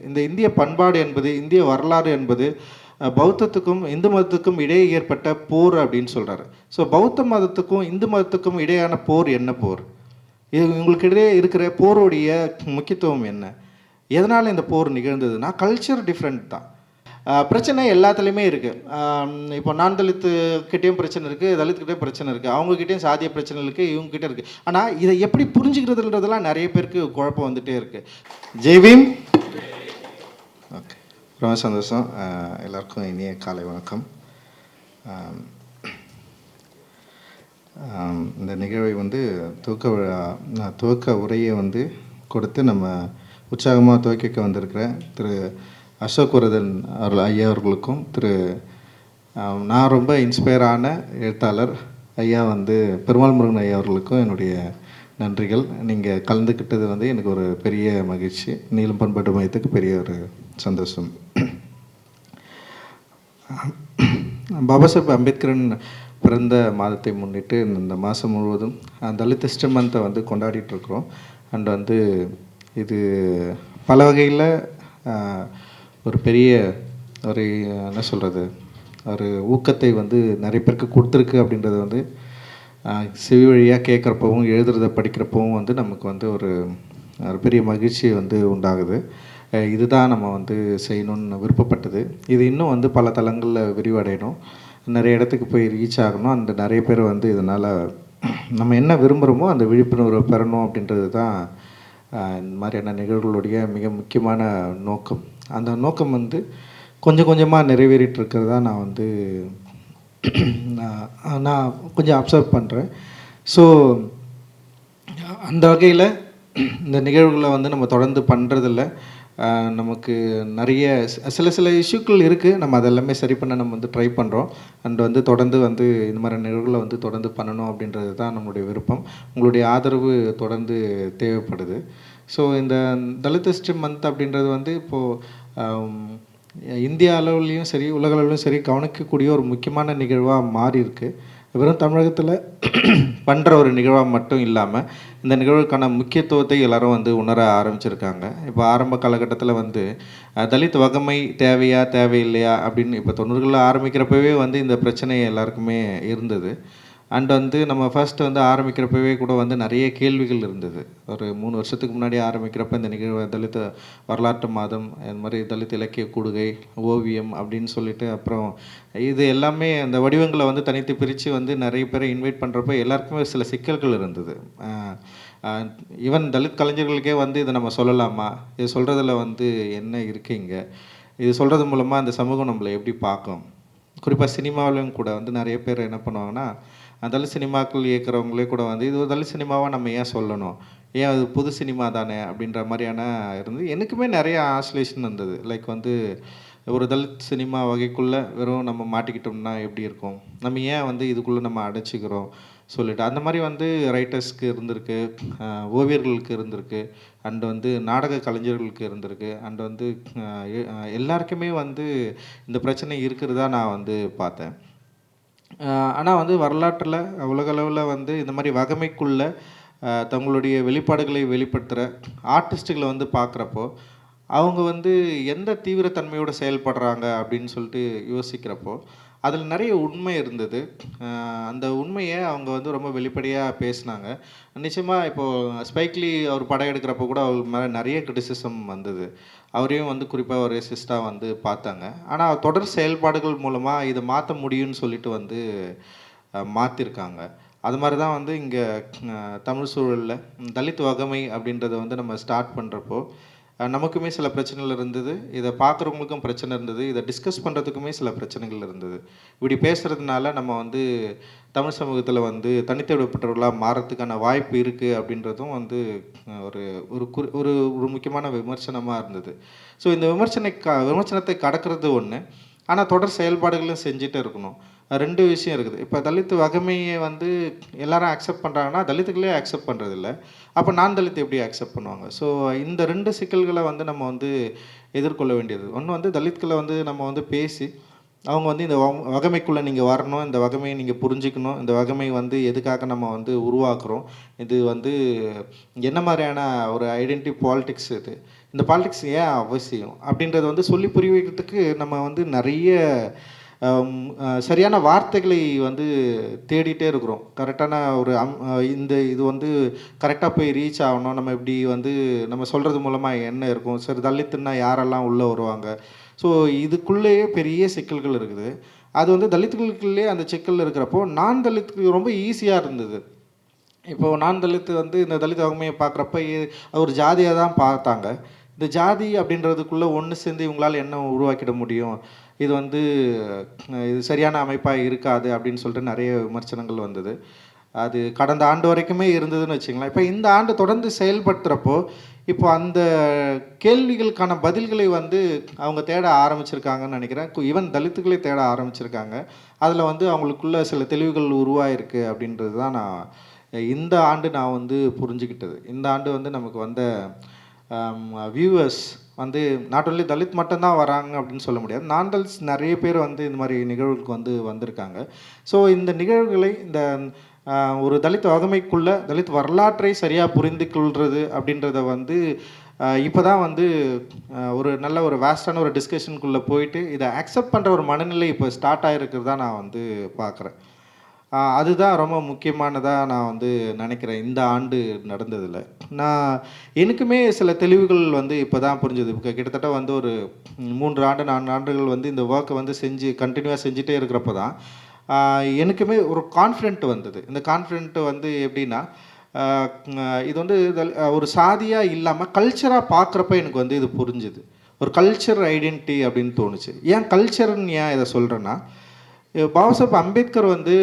இந்த இந்திய பண்பாடு என்பது இந்திய வரலாறு என்பது பௌத்தத்துக்கும் இந்து மதத்துக்கும் இடையே ஏற்பட்ட போர் அப்படின்னு சொல்கிறாரு ஸோ பௌத்த மதத்துக்கும் இந்து மதத்துக்கும் இடையான போர் என்ன போர்? இது உங்களுக்கு இடையே இருக்கிற போருடைய முக்கியத்துவம் என்ன? எதனால் இந்த போர் நிகழ்ந்ததுன்னா கல்ச்சர் டிஃப்ரெண்ட் தான். பிரச்சனை எல்லாத்துலேயுமே இருக்குது இப்போ நான் தலித்து கிட்டேயும் பிரச்சனை இருக்குது தலித்துக்கிட்டேயும் பிரச்சனை இருக்குது அவங்கக்கிட்டேயும் சாதிய பிரச்சனை இருக்குது இவங்ககிட்ட இருக்குது ஆனால் இதை எப்படி புரிஞ்சுக்கிறதுன்றதெல்லாம் நிறைய பேருக்கு குழப்பம் வந்துகிட்டே இருக்குது ஜெய்வீம் ரொம்ப சந்தோஷம். எல்லாருக்கும் இனிய காலை வணக்கம். இந்த நிகழ்வை வந்து துவக்க விழா நான் துவக்க உரையை வந்து கொடுத்து நம்ம உற்சாகமாக துவக்கிக்க வந்திருக்கிற திரு அசோக் வரதன் அவர்கள் ஐயா அவர்களுக்கும் திரு நான் ரொம்ப இன்ஸ்பயர் ஆன எழுத்தாளர் ஐயா வந்து பெருமாள் முருகன் ஐயா அவர்களுக்கும் என்னுடைய நன்றிகள். நீங்கள் கலந்துக்கிட்டது வந்து எனக்கு ஒரு பெரிய மகிழ்ச்சி. நீளம் பண்பாட்டு மையத்துக்கு பெரிய ஒரு சந்தோஷம். பாபா சாஹேப் அம்பேத்கரன் பிறந்த மாதத்தை முன்னிட்டு இந்த மாதம் முழுவதும் தலித் ஹிஸ்டரி மந்த்தை வந்து கொண்டாடிட்டு இருக்கிறோம் அண்ட் வந்து இது பல வகையில் ஒரு பெரிய ஒரு என்ன சொல்கிறது ஒரு ஊக்கத்தை வந்து நிறைய பேருக்கு கொடுத்துருக்கு அப்படின்றது வந்து செவி வழியாக கேட்குறப்பவும் எழுதுறத படிக்கிறப்பவும் வந்து நமக்கு வந்து ஒரு ஒரு பெரிய மகிழ்ச்சி வந்து உண்டாகுது. இதுதான் நம்ம வந்து செய்யணும்னு விருப்பப்பட்டது. இது இன்னும் வந்து பல தளங்களில் விரிவடையணும். நிறைய இடத்துக்கு போய் ரீச் ஆகணும். அந்த நிறைய பேர் வந்து இதனால் நம்ம என்ன விரும்புகிறோமோ அந்த விழிப்புணர்வை பெறணும் அப்படின்றது தான் இந்த மாதிரியான நிகழ்வுகளுடைய மிக முக்கியமான நோக்கம். அந்த நோக்கம் வந்து கொஞ்சம் கொஞ்சமாக நிறைவேறிட்டு இருக்கிறதா நான் வந்து நான் நான் கொஞ்சம் அப்சர்வ் பண்ணுறேன் ஸோ அந்த வகையில் இந்த நிகழ்வுகளை வந்து நம்ம தொடர்ந்து பண்ணுறதில்ல நமக்கு நிறைய சில சில இஷ்யூக்கள் இருக்குது நம்ம அதெல்லாமே சரி பண்ண நம்ம வந்து ட்ரை பண்ணுறோம் அண்ட் வந்து தொடர்ந்து வந்து இந்த மாதிரி நிகழ்வுகளை வந்து தொடர்ந்து பண்ணணும் அப்படின்றது தான் நம்மளுடைய விருப்பம். உங்களுடைய ஆதரவு தொடர்ந்து தேவைப்படுது. ஸோ இந்த தலித் மந்த் அப்படின்றது வந்து இப்போது இந்திய அளவுலேயும் சரி உலக அளவுலையும் சரி கவனிக்கக்கூடிய ஒரு முக்கியமான நிகழ்வாக மாறி இருக்குது வெறும் தமிழகத்தில் பண்ணுற ஒரு நிகழ்வாக மட்டும் இல்லாமல் இந்த நிகழ்வுக்கான முக்கியத்துவத்தை எல்லாரும் வந்து உணர ஆரம்பிச்சிருக்காங்க. இப்போ ஆரம்ப காலகட்டத்தில் வந்து தலித் வகமை தேவையா தேவையில்லையா அப்படின்னு இப்போ தொண்ணூறுகளில் ஆரம்பிக்கிறப்பவே வந்து இந்த பிரச்சனை எல்லாருக்குமே இருந்தது. அண்ட் வந்து நம்ம ஃபர்ஸ்ட் வந்து ஆரம்பிக்கிறப்பவே கூட வந்து நிறைய கேள்விகள் இருந்தது. ஒரு மூணு வருஷத்துக்கு முன்னாடி ஆரம்பிக்கிறப்ப இந்த நிகழ்வு தலித் வரலாற்று மாதம் இந்த மாதிரி தலித் இலக்கிய கூடுகை ஓவியம் அப்படின்னு சொல்லிட்டு அப்புறம் இது எல்லாமே அந்த வடிவங்களை வந்து தனித்து பிரித்து வந்து நிறைய பேரை இன்வைட் பண்ணுறப்ப எல்லாருக்குமே சில சிக்கல்கள் இருந்தது. ஈவன் தலித் கலைஞர்களுக்கே வந்து இதை நம்ம சொல்லலாமா? இது சொல்கிறதுல வந்து என்ன இருக்கீங்க இது சொல்கிறது மூலமாக அந்த சமூகம் நம்மளை எப்படி பார்க்கும்? குறிப்பாக சினிமாவிலும் கூட வந்து நிறைய பேர் என்ன பண்ணுவாங்கன்னா அஹ் தலித் சினிமாக்கள் இயக்குறவங்களே கூட வந்து இது ஒரு தலித் சினிமாவாக நம்ம ஏன் சொல்லணும்? ஏன் அது புது சினிமா தானே? அப்படின்ற மாதிரியான இருந்து எனக்குமே நிறைய ஆசிலேஷன் இருந்தது லைக் வந்து ஒரு தலித் சினிமா வகைக்குள்ளே வெறும் நம்ம மாட்டிக்கிட்டோம்னா எப்படி இருக்கும்? நம்ம ஏன் வந்து இதுக்குள்ளே நம்ம அடைச்சிக்கிறோம்? சொல்லிட்டு அந்த மாதிரி வந்து ரைட்டர்ஸ்க்கு இருந்திருக்கு. ஓவியர்களுக்கு இருந்திருக்கு. அண்ட் வந்து நாடக கலைஞர்களுக்கு இருந்திருக்கு. அண்ட் வந்து எல்லாருக்குமே வந்து இந்த பிரச்சனை இருக்கிறதா நான் வந்து பார்த்தேன். ஆனால் வந்து வரலாற்றில் உலகளவில் வந்து இந்த மாதிரி வகமைக்குள்ள தங்களுடைய வெளிப்பாடுகளை வெளிப்படுத்துகிற ஆர்டிஸ்ட்டுகளை வந்து பார்க்குறப்போ அவங்க வந்து எந்த தீவிரத்தன்மையோடு செயல்படுறாங்க அப்படின்னு சொல்லிட்டு யோசிக்கிறப்போ அதில் நிறைய உண்மை இருந்தது. அந்த உண்மையை அவங்க வந்து ரொம்ப வெளிப்படையாக பேசினாங்க. நிச்சயமாக இப்போது ஸ்பைக்லி அவர் படம் எடுக்கிறப்ப கூட அவர் மேலே நிறைய கிரிட்டிசிசம் வந்தது. அவரையும் வந்து குறிப்பாக ஒரு ரேசிஸ்டாக வந்து பார்த்தாங்க. ஆனால் தொடர் செயல்பாடுகள் மூலமாக இதை மாற்ற முடியும்னு சொல்லிட்டு வந்து மாற்றிருக்காங்க அது மாதிரி தான் வந்து இங்கே தமிழ் சூழலில் தலித் வகமை அப்படின்றத வந்து நம்ம ஸ்டார்ட் பண்ணுறப்போ நமக்குமே சில பிரச்சனைகள் இருந்தது. இதை பார்க்குறவங்களுக்கும் பிரச்சனை இருந்தது. இதை டிஸ்கஸ் பண்ணுறதுக்குமே சில பிரச்சனைகள் இருந்தது. இப்படி பேசுகிறதுனால நம்ம வந்து தமிழ் சமூகத்தில் வந்து தனித்து விடப்பட்டவர்களாக மாறத்துக்கான வாய்ப்பு இருக்குது அப்படின்றதும் வந்து ஒரு ஒரு குறி ஒரு ஒரு முக்கியமான விமர்சனமாக இருந்தது. ஸோ இந்த விமர்சனை க விமர்சனத்தை கடக்கிறது ஒன்று ஆனால் தொடர் செயல்பாடுகளும் செஞ்சுட்டே இருக்கணும். ரெண்டு விஷயம் இருக்குது. இப்போ தலித் வகமையை வந்து எல்லாரும் அக்செப்ட் பண்ணுறாங்கன்னா தலித்துக்களே அக்செப்ட் பண்ணுறதில்ல அப்போ நான் தலித் எப்படி அக்செப்ட் பண்ணுவாங்க? ஸோ இந்த ரெண்டு சிக்கல்களை வந்து நம்ம வந்து எதிர்கொள்ள வேண்டியது. ஒன்று வந்து தலித்களை வந்து நம்ம வந்து பேசி அவங்க வந்து இந்த வகமைக்குள்ளே நீங்கள் வரணும் இந்த வகமையை நீங்கள் புரிஞ்சுக்கணும் இந்த வகமை வந்து எதுக்காக நம்ம வந்து உருவாக்குறோம் இது வந்து என்ன மாதிரியான ஒரு ஐடென்டி பாலிட்டிக்ஸ் இது இந்த பாலிட்டிக்ஸ் ஏன் அவசியம்? அப்படின்றத வந்து சொல்லி புரிய வைக்கிறதுக்கு நம்ம வந்து நிறைய சரியான வார்த்தைகளை வந்து தேடிட்டே இருக்கிறோம். கரெக்டான ஒரு அம் இந்த இது வந்து கரெக்டாக போய் ரீச் ஆகணும். நம்ம இப்படி வந்து நம்ம சொல்கிறது மூலமாக என்ன இருக்கும்? சரி தலித்துன்னா யாரெல்லாம் உள்ளே வருவாங்க? ஸோ இதுக்குள்ளேயே பெரிய சிக்கல்கள் இருக்குது. அது வந்து தலித்துகளுக்குள்ளே அந்த சிக்கல் இருக்கிறப்போ நான் தலித்துக்கு ரொம்ப ஈஸியாக இருந்தது. இப்போ நான் தலித்து வந்து இந்த தலித் வகுமையை பார்க்குறப்ப அது ஒரு ஜாதியாக தான் பார்த்தாங்க. இந்த ஜாதி அப்படின்றதுக்குள்ளே ஒன்று சேர்ந்து இவங்களால் என்ன உருவாக்கிட முடியும்? இது வந்து இது சரியான அமைப்பாக இருக்காது அப்படின்னு சொல்லிட்டு நிறைய விமர்சனங்கள் வந்தது. அது கடந்த ஆண்டு வரைக்குமே இருந்ததுன்னு வச்சுங்களேன். இப்போ இந்த ஆண்டு தொடர்ந்து செயல்படுத்துகிறப்போ இப்போ அந்த கேள்விகளுக்கான பதில்களை வந்து அவங்க தேட ஆரம்பிச்சிருக்காங்கன்னு நினைக்கிறேன். ஈவன் தலித்துக்களை தேட ஆரம்பிச்சிருக்காங்க. அதில் வந்து அவங்களுக்குள்ள சில தெளிவுகள் உருவாயிருக்கு அப்படின்றது தான் நான் இந்த ஆண்டு நான் வந்து புரிஞ்சுக்கிட்டது. இந்த ஆண்டு வந்து நமக்கு வந்த வியூவர்ஸ் வந்து நாட் ஒன்லி தலித் மட்டும்தான் வராங்க அப்படின்னு சொல்ல முடியாது. நான் தலித்ஸ் நிறைய பேர் வந்து இந்த மாதிரி நிகழ்வுகளுக்கு வந்து வந்திருக்காங்க. ஸோ இந்த நிகழ்வுகளை இந்த ஒரு தலித் வகமைக்குள்ள தலித் வரலாற்றை சரியாக புரிந்து கொள்வது அப்படின்றத வந்து இப்போ தான் வந்து ஒரு நல்ல ஒரு வேஸ்டான ஒரு டிஸ்கஷனுக்குள்ளே போயிட்டு இதை அக்செப்ட் பண்ணுற ஒரு மனநிலை இப்போ ஸ்டார்ட் ஆகிருக்கிறதா நான் வந்து பார்க்குறேன் அதுதான் ரொம்ப முக்கியமானதாக நான் வந்து நினைக்கிறேன். இந்த ஆண்டு நடந்ததில். நான் எனக்குமே சில தெளிவுகள் வந்து இப்போ தான் புரிஞ்சுது கிட்டத்தட்ட வந்து ஒரு மூன்று ஆண்டு நான்கு ஆண்டுகள் வந்து இந்த ஒர்க்கை வந்து செஞ்சு கண்டினியூவாக செஞ்சுட்டே இருக்கிறப்ப தான் எனக்குமே ஒரு கான்ஃபிடென்ட் வந்தது. இந்த கான்ஃபிடென்ட் வந்து எப்படின்னா இது வந்து ஒரு சாதியாக இல்லாமல் கல்ச்சராக பார்க்குறப்ப எனக்கு வந்து இது புரிஞ்சுது. ஒரு கல்ச்சர் ஐடென்டிட்டி அப்படின்னு தோணுச்சு. ஏன் கல்ச்சர்னு ஏன் இதை சொல்கிறேன்னா பாபா பாபாசாஹிப் அம்பேத்கர் வந்து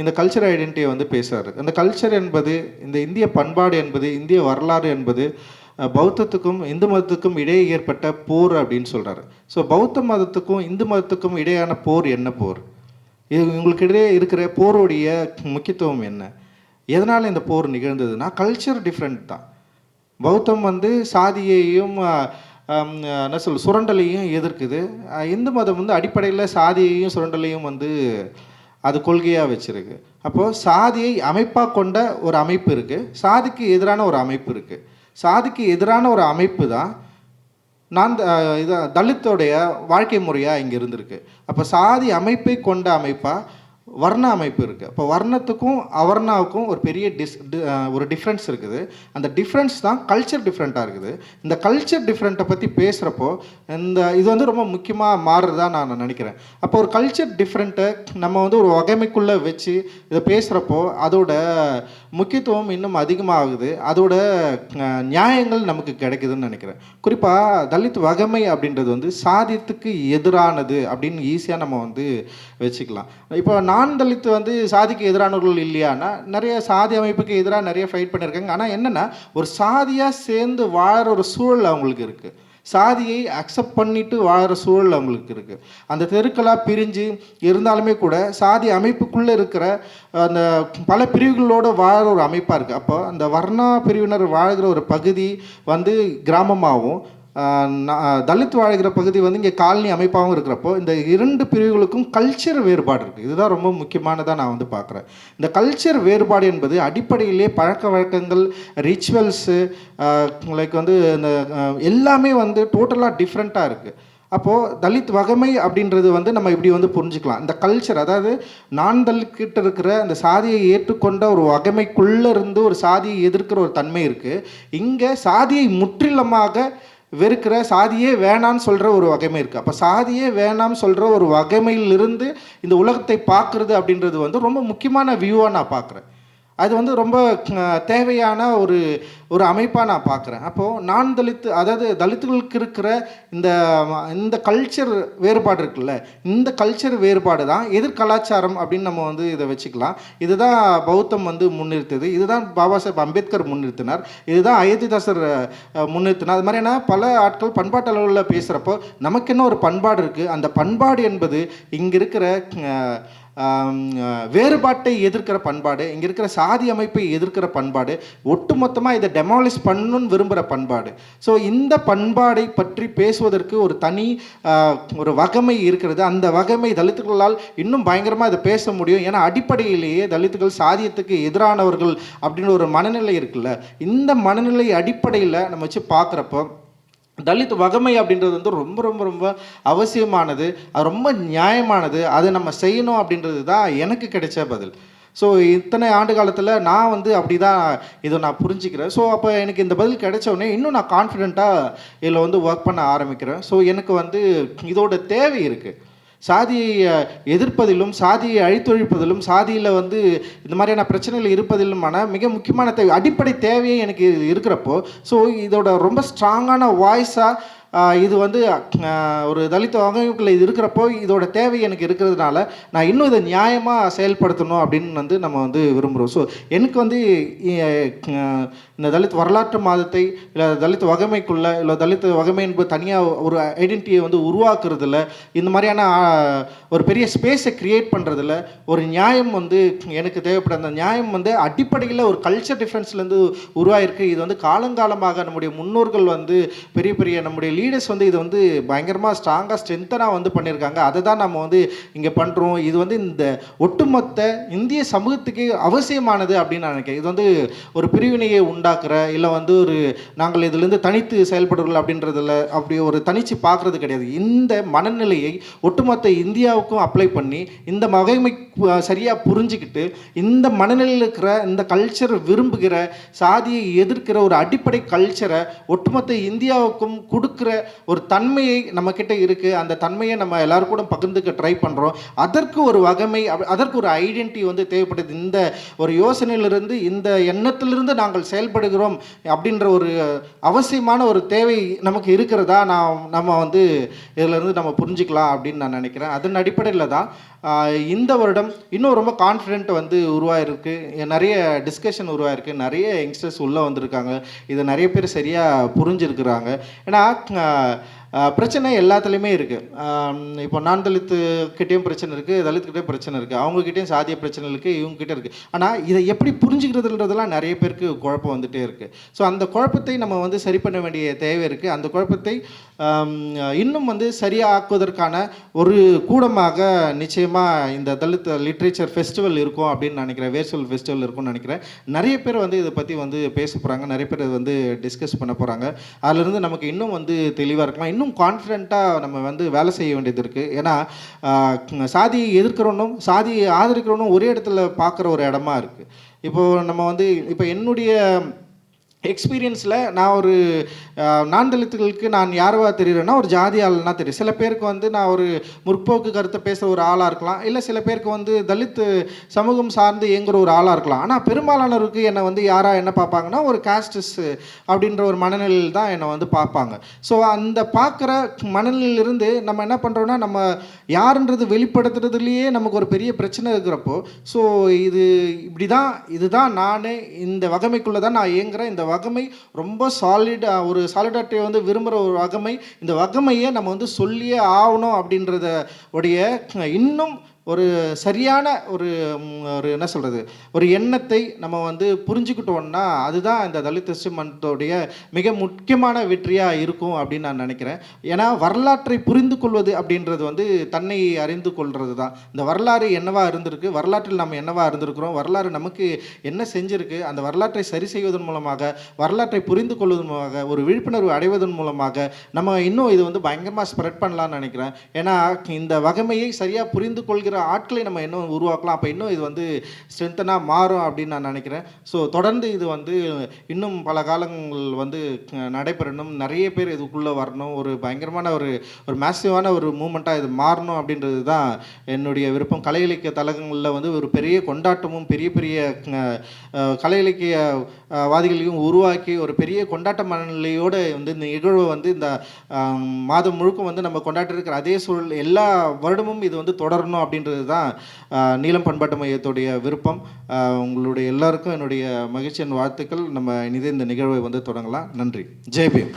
இந்த கல்ச்சர் ஐடென்டிட்டியை வந்து பேசுகிறார் அந்த கல்ச்சர் என்பது இந்த இந்திய பண்பாடு என்பது இந்திய வரலாறு என்பது பௌத்தத்துக்கும் இந்து மதத்துக்கும் இடையே ஏற்பட்ட போர் அப்படின்னு சொல்கிறாரு ஸோ பௌத்த மதத்துக்கும் இந்து மதத்துக்கும் இடையான போர் என்ன போர்? இது உங்களுக்கு இடையே இருக்கிற போருடைய முக்கியத்துவம் என்ன? எதனால் இந்த போர் நிகழ்ந்ததுன்னா கல்ச்சர் டிஃப்ரெண்ட் தான். பௌத்தம் வந்து சாதியையும் என்ன சொல் சுரண்டலையும் எதிர்க்குது. இந்து மதம் வந்து அடிப்படையில் சாதியையும் சுரண்டலையும் வந்து அது கொள்கையாக வச்சுருக்கு. அப்போது சாதியை அமைப்பாக கொண்ட ஒரு அமைப்பு இருக்குது சாதிக்கு எதிரான ஒரு அமைப்பு இருக்குது சாதிக்கு எதிரான ஒரு அமைப்பு தான் நான் இதை தலித்தோடைய வாழ்க்கை முறையாக இங்கே இருந்திருக்கு. அப்போ சாதி அமைப்பை கொண்ட அமைப்பாக வர்ண அமைப்பு இருக்குது இப்போ வர்ணத்துக்கும் அவர்ணாவுக்கும் ஒரு பெரிய டிஸ் ஒரு டிஃப்ரென்ஸ் இருக்குது. அந்த டிஃப்ரென்ஸ் தான் கல்ச்சர் டிஃப்ரெண்ட்டாக இருக்குது. இந்த கல்ச்சர் டிஃப்ரெண்ட்டை பற்றி பேசுகிறப்போ இந்த இது வந்து ரொம்ப முக்கியமாக மாறுறதா நான் நினைக்கிறேன். அப்போ ஒரு கல்ச்சர் டிஃப்ரெண்ட்டை நம்ம வந்து ஒரு வகைமைக்குள்ளே வச்சு இதை பேசுகிறப்போ அதோட முக்கியத்துவம் இன்னும் அதிகமாகுது. அதோட நியாயங்கள் நமக்கு கிடைக்குதுன்னு நினைக்கிறேன். குறிப்பாக தலித் வகமை அப்படின்றது வந்து சாதியத்துக்கு எதிரானது அப்படின்னு ஈஸியாக நம்ம வந்து வச்சுக்கலாம். இப்போ நான் தலித் வந்து சாதிக்கு எதிரானவர்கள் இல்லையானா நிறைய சாதி அமைப்புக்கு எதிராக நிறைய ஃபைட் பண்ணியிருக்காங்க ஆனால் என்னென்னா ஒரு சாதியாக சேர்ந்து வாழற ஒரு சூழல் அவங்களுக்கு இருக்குது சாதியை அக்செப்ட் பண்ணிட்டு வாழ்கிற சூழல் அவங்களுக்கு இருக்குது அந்த தெருக்களாக பிரிஞ்சு இருந்தாலுமே கூட சாதி அமைப்புக்குள்ளே இருக்கிற அந்த பல பிரிவுகளோடு வாழ்கிற ஒரு அமைப்பாக இருக்குது அப்போ அந்த வர்ணா பிரிவினர் வாழ்கிற ஒரு பகுதி வந்து கிராமமாகவும் தலித் வாழ்கிற பகுதி வந்து இங்கே காலனி அமைப்பாகவும் இருக்கிறப்போ இந்த இரண்டு பிரிவுகளுக்கும் கல்ச்சர் வேறுபாடு இருக்குது இதுதான் ரொம்ப முக்கியமானதாக நான் வந்து பார்க்குறேன். இந்த கல்ச்சர் வேறுபாடு என்பது அடிப்படையிலே பழக்க வழக்கங்கள் ரிச்சுவல்ஸு லைக் வந்து இந்த எல்லாமே வந்து டோட்டலாக டிஃப்ரெண்ட்டாக இருக்குது அப்போது தலித் வகைமை அப்படின்றது வந்து நம்ம இப்படி வந்து புரிஞ்சுக்கலாம்? இந்த கல்ச்சர் அதாவது நான் தலித்கிட்ட இருக்கிற அந்த சாதியை ஏற்றுக்கொண்ட ஒரு வகைமைக்குள்ளே இருந்து ஒரு சாதியை எதிர்க்கிற ஒரு தன்மை இருக்குது இங்கே சாதியை முற்றிலுமாக வெறுக்கிற சாதியே வேணான்னு சொல்கிற ஒரு வகைமை இருக்குது அப்போ சாதியே வேணாம்னு சொல்கிற ஒரு வகைமையிலிருந்து இந்த உலகத்தை பார்க்குறது அப்படின்றது வந்து ரொம்ப முக்கியமான வியூவாக நான் பார்க்குறேன். அது வந்து ரொம்ப தேவையான ஒரு ஒரு அமைப்பாக நான் பார்க்குறேன். அப்போது நான் தலித்து அதாவது தலித்துகளுக்கு இருக்கிற இந்த இந்த கல்ச்சர் வேறுபாடு இருக்குல்ல இந்த கல்ச்சர் வேறுபாடு தான் எதிர் கலாச்சாரம் அப்படின்னு நம்ம வந்து இதை வச்சுக்கலாம். இதுதான் பௌத்தம் வந்து முன்னிறுத்தது இதுதான் பாபா சாஹேப் அம்பேத்கர் முன்னிறுத்தினார். இதுதான் அயோத்திதாசர் முன்னிறுத்தினார். அது மாதிரியான பல ஆட்கள் பண்பாட்டு அளவில் பேசுகிறப்போ நமக்கு என்ன ஒரு பண்பாடு இருக்குது அந்த பண்பாடு என்பது இங்கே இருக்கிற வேறுபாட்டை எதிர்க்கிற பண்பாடு இங்கே இருக்கிற சாதி அமைப்பை எதிர்க்கிற பண்பாடு ஒட்டுமொத்தமாக இதை டெமாலிஷ் பண்ணணும்னு விரும்புகிற பண்பாடு. ஸோ இந்த பண்பாடை பற்றி பேசுவதற்கு ஒரு தனி ஒரு வகமை இருக்கிறது. அந்த வகமை தலித்துகளால் இன்னும் பயங்கரமாக இதை பேச முடியும். ஏன்னா அடிப்படையிலேயே தலித்துகள் சாதியத்துக்கு எதிரானவர்கள் அப்படின்னு ஒரு மனநிலை இருக்குல்ல. இந்த மனநிலை அடிப்படையில் நம்ம வச்சு பார்க்குறப்போ தலித் வகமை அப்படின்றது வந்து ரொம்ப ரொம்ப ரொம்ப அவசியமானது. அது ரொம்ப நியாயமானது. அதை நம்ம செய்யணும் அப்படின்றது தான் எனக்கு கிடைச்ச பதில். ஸோ இத்தனை ஆண்டு காலத்தில் நான் வந்து அப்படி தான் இதை நான் புரிஞ்சுக்கிறேன். ஸோ அப்போ எனக்கு இந்த பதில் கிடைச்சோடனே இன்னும் நான் கான்ஃபிடெண்ட்டாக இதில் வந்து ஒர்க் பண்ண ஆரம்பிக்கிறேன். ஸோ எனக்கு வந்து இதோட தேவை இருக்குது சாதியை எதிர்ப்பதிலும் சாதியை அழித்தொழிப்பதிலும் சாதியில் வந்து இந்த மாதிரியான பிரச்சனைகள் இருப்பதிலுமான மிக முக்கியமான தேவை அடிப்படை தேவையே எனக்கு இருக்கிறப்போ ஸோ இதோட ரொம்ப ஸ்ட்ராங்கான வாய்ஸாக இது வந்து ஒரு தலித் வகைக்குள்ள இது இருக்கிறப்போ இதோட தேவை எனக்கு இருக்கிறதுனால நான் இன்னும் இதை நியாயமாக செயல்படுத்தணும் அப்படின்னு வந்து நம்ம வந்து விரும்புகிறோம் ஸோ எனக்கு வந்து இந்த தலித் வரலாற்று மாதத்தை இல்லை தலித் வகைமைக்குள்ளே இல்லை தலித் வகைமை என்பது தனியாக ஒரு ஐடென்டிட்டியை வந்து உருவாக்குறதில்ல இந்த மாதிரியான ஒரு பெரிய ஸ்பேஸை கிரியேட் பண்ணுறதுல ஒரு நியாயம் வந்து எனக்கு தேவைப்பட அந்த நியாயம் வந்து அடிப்படையில் ஒரு கல்ச்சர் டிஃப்ரென்ஸ்லேருந்து உருவாயிருக்கு. இது வந்து காலங்காலமாக நம்முடைய முன்னோர்கள் வந்து பெரிய பெரிய நம்முடைய லீடர்ஸ் வந்து இதை வந்து பயங்கரமாக ஸ்ட்ராங்காக ஸ்ட்ரென்த்தனாக வந்து பண்ணியிருக்காங்க. அதை தான் நம்ம வந்து இங்கே பண்ணுறோம் இது வந்து இந்த ஒட்டுமொத்த இந்திய சமூகத்துக்கு அவசியமானது அப்படின்னு நான் நினைக்கிறேன். இது வந்து ஒரு பிரிவினையை உண்டாக்குற இல்லை வந்து ஒரு நாங்கள் இதுலேருந்து தனித்து செயல்படுறோம் அப்படின்றதுல அப்படி ஒரு தனிச்சு பார்க்குறது கிடையாது. இந்த மனநிலையை ஒட்டுமொத்த இந்தியாவுக்கும் அப்ளை பண்ணி இந்த வகைமை சரியாக புரிஞ்சுக்கிட்டு இந்த மனநிலையில் இருக்கிற இந்த கல்ச்சரை விரும்புகிற சாதியை எதிர்க்கிற ஒரு அடிப்படை கல்ச்சரை ஒட்டுமொத்த இந்தியாவுக்கும் கொடுக்குற ஒரு தன்மையை நம்மக்கிட்ட இருக்குது அந்த தன்மையை நம்ம எல்லாரும் கூட பகிர்ந்துக்க ட்ரை பண்ணுறோம் அதற்கு ஒரு வகைமை அதற்கு ஒரு ஐடென்டிட்டி வந்து தேவைப்படுது. இந்த ஒரு யோசனையிலிருந்து இந்த எண்ணத்திலிருந்து நாங்கள் செயல்படுகிறோம் அப்படின்ற ஒரு அவசியமான ஒரு தேவை நமக்கு இருக்கிறதா நான் நம்ம வந்து இதிலிருந்து நம்ம புரிஞ்சுக்கலாம் அப்படின்னு நான் நினைக்கிறேன். அதன் அடிப்படையில் தான் இந்த வருடம் இன்னும் ரொம்ப கான்ஃபிடென்ட் வந்து உருவாயிருக்கு. நிறைய டிஸ்கஷன் உருவாயிருக்கு. நிறைய யங்ஸ்டர்ஸ் உள்ளே வந்திருக்காங்க. இதை நிறைய பேர் சரியாக புரிஞ்சிருக்கிறாங்க. ஏன்னா பிரச்சனை எல்லாத்துலேயுமே இருக்குது இப்போ நான் தலித்துக்கிட்டேயும் பிரச்சனை இருக்குது தலித்துக்கிட்டேயும் பிரச்சனை இருக்குது அவங்கக்கிட்டேயும் சாதிய பிரச்சனை இருக்குது இவங்ககிட்ட இருக்குது ஆனால் இதை எப்படி புரிஞ்சுக்கிறதுன்றதெல்லாம் நிறைய பேருக்கு குழப்பம் வந்துகிட்டே இருக்குது ஸோ அந்த குழப்பத்தை நம்ம வந்து சரி பண்ண வேண்டிய தேவை இருக்குது அந்த குழப்பத்தை இன்னும் வந்து சரியாக்குவதற்கான ஒரு கூடமாக நிச்சயமாக இந்த தலித் லிட்ரேச்சர் ஃபெஸ்டிவல் இருக்கும் அப்படின்னு நினைக்கிறேன். வேர்சுவல் ஃபெஸ்டிவல் இருக்கும்னு நினைக்கிறேன். நிறைய பேர் வந்து இதை பற்றி வந்து பேச போகிறாங்க நிறைய பேர் வந்து டிஸ்கஸ் பண்ண போகிறாங்க அதிலிருந்து நமக்கு இன்னும் வந்து தெளிவாக இருக்கலாம். இன்னும் கான்ஃபிடென்ட்டாக நம்ம வந்து வேலை செய்ய வேண்டியது இருக்குது ஏன்னா சாதியை எதிர்க்கிறவனும் சாதியை ஆதரிக்கிறவனும் ஒரே இடத்துல பார்க்குற ஒரு இடமா இருக்குது இப்போது நம்ம வந்து இப்போ என்னுடைய எக்ஸ்பீரியன்ஸில் நான் ஒரு அஹ், நான் தலித்துகளுக்கு நான் யாரவா தெரியுறேன்னா ஒரு ஜாதி ஆள்னா தெரியும். சில பேருக்கு வந்து நான் ஒரு முற்போக்கு கருத்தை பேசுகிற ஒரு ஆளாக இருக்கலாம். இல்லை சில பேருக்கு வந்து தலித் சமூகம் சார்ந்து இயங்குற ஒரு ஆளாக இருக்கலாம். ஆனால் பெரும்பாலானவருக்கு என்னை வந்து யாராக என்ன பார்ப்பாங்கன்னா ஒரு காஸ்டிஸ் அப்படின்ற ஒரு மனநிலையில் தான் என்னை வந்து பார்ப்பாங்க. ஸோ அந்த பார்க்குற மனநிலையிலிருந்து நம்ம என்ன பண்ணுறோன்னா நம்ம யாருன்றது வெளிப்படுத்துறதுலேயே நமக்கு ஒரு பெரிய பிரச்சனை இருக்கிறப்போ ஸோ இது இப்படி தான் இதுதான் நான் இந்த வகைமைக்குள்ளே தான் நான் இயங்குகிறேன் இந்த வகமை ரொம்ப சாலிடாக ஒரு சாலிடாட்டியை வந்து விரும்புகிற ஒரு வகமை. இந்த வகமையை நம்ம வந்து சொல்லியே ஆகணும் அப்படின்றத உடைய இன்னும் ஒரு சரியான ஒரு ஒரு என்ன சொல்கிறது ஒரு எண்ணத்தை நம்ம வந்து புரிஞ்சுக்கிட்டோம்னா அதுதான் இந்த தலித் மன்றத்துடைய மிக முக்கியமான வெற்றியாக இருக்கும் அப்படின்னு நான் நினைக்கிறேன். ஏன்னா வரலாற்றை புரிந்து கொள்வது அப்படின்றது வந்து தன்னை அறிந்து கொள்வது தான். இந்த வரலாறு என்னவாக இருந்திருக்கு வரலாற்றில் நம்ம என்னவாக இருந்திருக்கிறோம் வரலாறு நமக்கு என்ன செஞ்சிருக்கு அந்த வரலாற்றை சரி செய்வதன் மூலமாக வரலாற்றை புரிந்து கொள்வதன் மூலமாக ஒரு விழிப்புணர்வு அடைவதன் மூலமாக நம்ம இன்னும் இது வந்து பயங்கரமாக ஸ்ப்ரெட் பண்ணலாம்னு நினைக்கிறேன். ஏன்னா இந்த வகைமையை சரியாக புரிந்து கொள்கிற ஆட்களை நம்ம இன்னும் உருவாக்கலாம்? அப்போ இன்னும் இது வந்து ஸ்ட்ரென்த்தனாக மாறும் அப்படின்னு நான் நினைக்கிறேன். ஸோ தொடர்ந்து இது வந்து இன்னும் பல காலங்கள் வந்து நடைபெறணும். நிறைய பேர் இதுக்குள்ளே வரணும். ஒரு பயங்கரமான ஒரு ஒரு மேசிவான ஒரு மூமெண்ட்டாக இது மாறணும் அப்படின்றது தான் என்னுடைய விருப்பம். கலை இலக்கிய தலகங்களில் வந்து ஒரு பெரிய கொண்டாட்டமும் பெரிய பெரிய கலை இலக்கிய வாதிகளையும் உருவாக்கி ஒரு பெரிய கொண்டாட்ட மனநிலையோடு வந்து இந்த நிகழ்வு வந்து இந்த மாதம் முழுக்கும் வந்து நம்ம கொண்டாட்டிருக்கிற அதே சூழல் எல்லா வருடமும் இது வந்து தொடரணும் அப்படின்றது தான் நீளம் நீலம் பண்பாட்டு மையத்துடைய விருப்பம். உங்களுடைய எல்லாருக்கும் என்னுடைய மகிழ்ச்சியின் வாழ்த்துக்கள். நம்ம இனிதே இந்த நிகழ்வை வந்து தொடங்கலாம். நன்றி. ஜெய் பீம்.